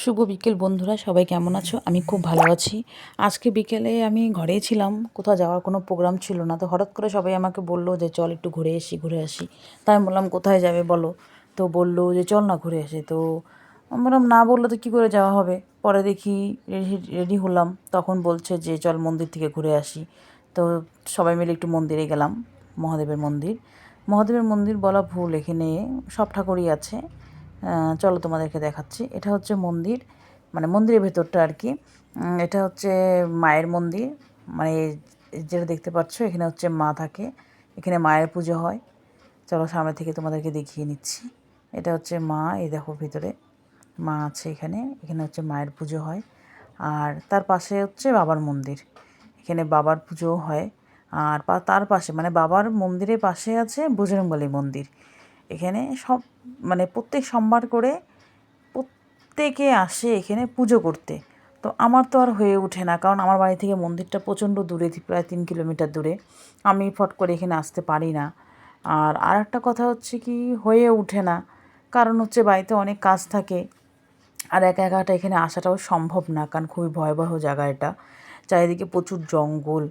শুভ বিকেল বন্ধুরা, সবাই কেমন আছো? আমি খুব ভালো আছি। আজকে বিকেলে আমি ঘরেই ছিলাম, কোথাও যাওয়ার কোনো প্রোগ্রাম ছিল না। তো হঠাৎ করে সবাই আমাকে বলল যে, চল একটু ঘুরে আসি ঘুরে আসি। তাই বললাম, কোথায় যাবে বলো? তো বলল যে, চল না ঘুরে আসি। তো বললাম, না বললে তো কী করে যাওয়া হবে? পরে দেখি রেডি রেডি হলাম। তখন বলছে যে, চল মন্দির থেকে ঘুরে আসি। তো সবাই মিলে একটু মন্দিরে গেলাম, মহাদেবের মন্দির। মহাদেবের মন্দির বলা ভুল, এখানে সব ঠাকুরই আছে। চলো তোমাদেরকে দেখাচ্ছি। এটা হচ্ছে মন্দির মানে মন্দিরের ভেতরটা আর কি। এটা হচ্ছে মায়ের মন্দির মানে যেটা দেখতে পাচ্ছ, এখানে হচ্ছে মা থাকে। এখানে মায়ের পুজো হয়। চলো সামনে থেকে তোমাদেরকে দেখিয়ে নিচ্ছি। এটা হচ্ছে মা, এই দেখো ভিতরে মা আছে এখানে। এখানে হচ্ছে মায়ের পুজো হয়। আর তার পাশে হচ্ছে বাবার মন্দির। এখানে বাবার পুজো হয়। আর তার পাশে মানে বাবার মন্দিরের পাশে আছে বজরংবলী মন্দির। এখানে সব মানে প্রত্যেক সোমবার করে প্রত্যেকে আসে এখানে পুজো করতে। তো আমার তো আর হয়ে ওঠে না, কারণ আমার বাড়ি থেকে মন্দিরটা প্রচণ্ড দূরে প্রায় তিন কিলোমিটার দূরে। আমি ফট করে এখানে আসতে পারি না। আর আর একটা কথা হচ্ছে কি, হয়ে ওঠে না। কারণ হচ্ছে বাড়িতে অনেক কাজ থাকে। আর একা একাটা এখানে আসাটাও সম্ভব না, কারণ খুবই ভয়াবহ জায়গা এটা। চারিদিকে প্রচুর জঙ্গল।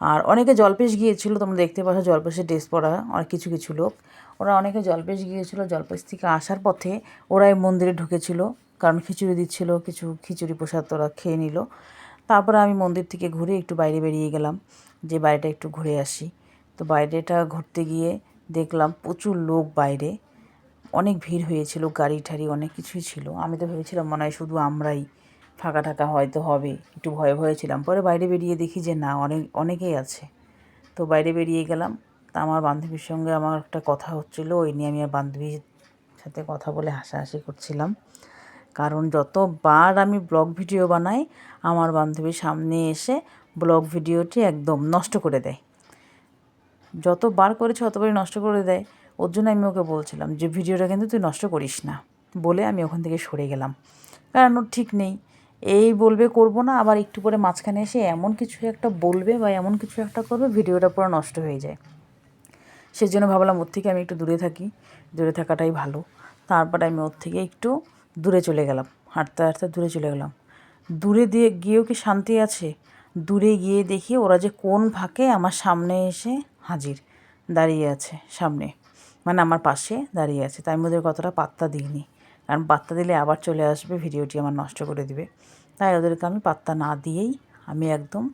আর অনেকে জলপেশ গিয়েছিল, তোমরা দেখতে পাচ্ছ জলপেশের ড্রেস পরা অনেক কিছু কিছু লোক। ওরা অনেকে জলপেশ গিয়েছিল, জলপেশ থেকে আসার পথে ওরা এই মন্দিরে ঢুকেছিল, কারণ খিচুড়ি দিচ্ছিল, কিছু খিচুড়ি প্রসাদ ওরা খেয়ে নিল। তারপরে আমি মন্দির থেকে ঘুরে একটু বাইরে বেরিয়ে গেলাম, যে বাইরেটা একটু ঘুরে আসি। তো বাইরেটা ঘুরতে গিয়ে দেখলাম প্রচুর লোক বাইরে, অনেক ভিড় হয়েছিল গাড়ি ঠাড়ি অনেক কিছুই ছিল। আমি তো ভেবেছিলাম মনে হয় শুধু আমরাই ফাঁকা টাকা হয়তো হবে। একটু ভয়ে ভয়ে ছিলাম। পরে বাইরে বেরিয়ে দেখি যে না, অনেক, অনেকেই আছে। তো বাইরে বেরিয়ে গেলাম। তা আমার বান্ধবীর সঙ্গে আমার একটা কথা হচ্ছিল, ওই নিয়ে আমি আর বান্ধবীর সাথে কথা বলে হাসাহাসি করছিলাম। কারণ যতবার আমি ব্লগ ভিডিও বানাই, আমার বান্ধবীর সামনে এসে ব্লগ ভিডিওটি একদম নষ্ট করে দেয়। যতবার করেছে অতবারই নষ্ট করে দেয়। ওর জন্য আমি ওকে বলছিলাম যে, ভিডিওটা কিন্তু তুই নষ্ট করিস না। বলে আমি ওখান থেকে সরে গেলাম। কারণ ওর ঠিক নেই। এই বলবে, করব না, আবার একটু পরে মাঝখানে এসে এমন কিছু একটা বলবে বা এমন কিছু একটা করবে, ভিডিওটা পুরো নষ্ট হয়ে যায়। সেই জন্য ভাবলাম ওর থেকে আমি একটু দূরে থাকি, দূরে থাকাটাই ভালো। তারপরে আমি ওর থেকে একটু দূরে চলে গেলাম, হাঁটতে হাঁটতে দূরে চলে গেলাম। দূরে দিয়ে গিয়েও কি শান্তি আছে? দূরে গিয়ে দেখি ওরা যে কোন ফাঁকে আমার সামনে এসে হাজির, দাঁড়িয়ে আছে সামনে। মানে আমার পাশে দাঁড়িয়ে আছে আমি ওদের কতটা পাত্তা দিইনি। কারণ পাত্তা দিলে আবার চলে আসবে, ভিডিওটি আমার নষ্ট করে দিবে। তাই ওদেরকে আমি পাত্তা না দিয়েই আমি একদম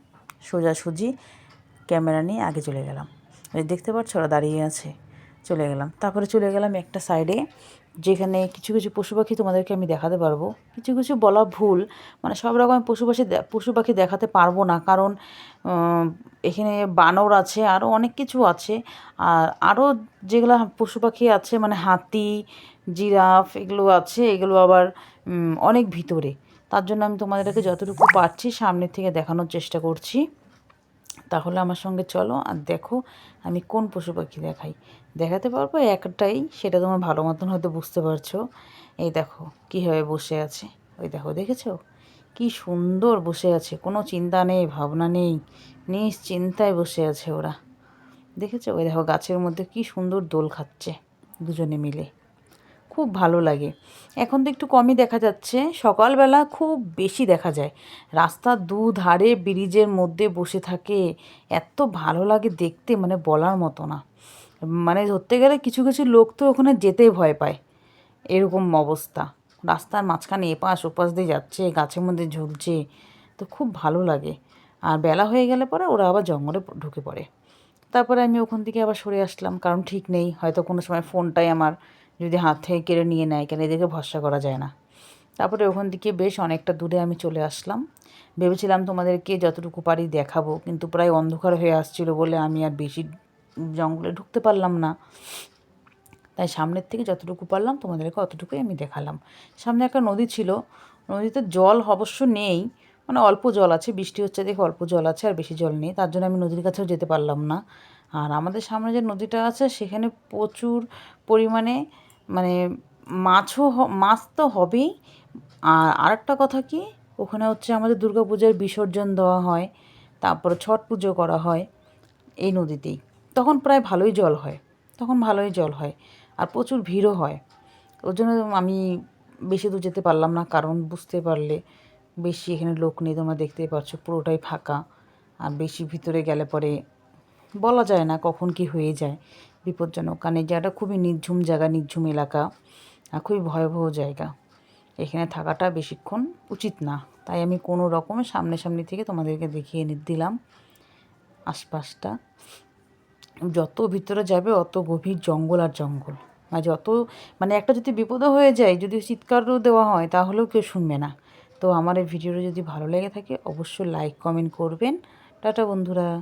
সোজাসুজি ক্যামেরা নিয়ে আগে চলে গেলাম। দেখতে পাচ্ছ ওরা দাঁড়িয়ে আছে, চলে গেলাম। তারপরে চলে গেলাম একটা সাইডে যেখানে কিছু কিছু পশু পাখি তোমাদেরকে আমি দেখাতে পারব। কিছু কিছু বলা ভুল মানে সব রকম পশু পাখি পশু পাখি দেখাতে পারব না। কারণ এখানে বানর আছে আরও অনেক কিছু আছে। আর আরও যেগুলো পশু পাখি আছে মানে হাতি জিরাফ, এগুলো আছে, এগুলো আবার অনেক ভিতরে। তার জন্য আমি তোমাদেরকে যতটুকু পারছি সামনে থেকে দেখানোর চেষ্টা করছি। তাহলে আমার সঙ্গে চলো আর দেখো আমি কোন পশু পাখি দেখাই। দেখাতে পারব একটাই, সেটা তোমার ভালো মতন হয়তো বুঝতে পারছ। এই দেখো, কীভাবে বসে আছে। ওই দেখো, দেখেছ? কি সুন্দর বসে আছে, কোনো চিন্তা নেই, ভাবনা নেই, নিশ্চিন্তায় বসে আছে ওরা। দেখেছ? ওই দেখো, গাছের মধ্যে কি সুন্দর দোল খাচ্ছে দুজনে মিলে। খুব ভালো লাগে। এখন তো একটু কমই দেখা যাচ্ছে। সকালবেলা খুব বেশি দেখা যায়। রাস্তার দুধারে ব্রিজের মধ্যে বসে থাকে। এত ভালো লাগে দেখতে মানে বলার মতো না। মানে ধরতে গেলে কিছু কিছু লোক তো ওখানে যেতেই ভয় পায়। এরকম অবস্থা। রাস্তার মাঝখানে এপাশ ওপাশ দিয়ে যাচ্ছে, গাছের মধ্যে ঝুলছে। তো খুব ভালো লাগে। আর বেলা হয়ে গেলে পরে ওরা আবার জঙ্গলে ঢুকে পড়ে। তারপরে আমি ওখান থেকে আবার সরে আসলাম, কারণ ঠিক নেই। হয়তো কোনো সময় ফোনটাই আমার যদি হাত থেকে কেড়ে নিয়ে নেয়, কেন এদেরকে ভরসা করা যায় না? তারপরে ওখান থেকে বেশ অনেকটা দূরে আমি চলে আসলাম। ভেবেছিলাম তোমাদেরকে যতটুকু পারি দেখাবো, কিন্তু প্রায় অন্ধকার হয়ে আসছিল বলে আমি আর বেশি জঙ্গলে ঢুকতে পারলাম না। তাই সামনের থেকে যতটুকু পারলাম, তোমাদেরকে অতটুকুই আমি দেখালাম। সামনে একটা নদী ছিল। নদীতে জল অবশ্য নেই মানে অল্প জল আছে, বৃষ্টি হচ্ছে দেখে অল্প জল আছে, আর বেশি জল নেই। তার জন্য আমি নদীর কাছেও যেতে পারলাম না। আর আমাদের সামনে যে নদীটা আছে, সেখানে প্রচুর পরিমাণে মানে মাছও মাছ তো হবেই। আর আরেকটা কথা কি? ওখানে হচ্ছে আমাদের দুর্গা পূজার বিসর্জন দেওয়া হয়, তারপরে ছট পুজো করা হয় এই নদীতেই। তখন প্রায় ভালোই জল হয়, তখন ভালোই জল হয় আর প্রচুর ভিড়ও হয়। ওর জন্য আমি বেশি দূর যেতে পারলাম না, কারণ বুঝতে পারলে বেশি এখানে লোক নেই, তোমরা দেখতেই পাচ্ছ পুরোটাই ফাঁকা। আর বেশি ভিতরে গেলে পরে বলা যায় না কখন কি হয়ে যায়। বিপজ্জনক। কারণ এই জায়গাটা খুবই নির্ঝুম জায়গা, নির্ঝুম এলাকা। আর খুবই ভয়াবহ জায়গা। এখানে থাকাটা বেশিক্ষণ উচিত না। তাই আমি কোনো রকমের সামনাসামনি থেকে তোমাদেরকে দেখিয়ে দিলাম আশপাশটা। যত ভিতরে যাবে অত গভীর জঙ্গল আর জঙ্গল। আর যত মানে একটা যদি বিপদও হয়ে যায়, যদি চিৎকারও দেওয়া হয়, তাহলেও কেউ শুনবে না। তো আমার এই ভিডিওটা যদি ভালো লেগে থাকে, অবশ্যই লাইক কমেন্ট করবেন। টাটা বন্ধুরা।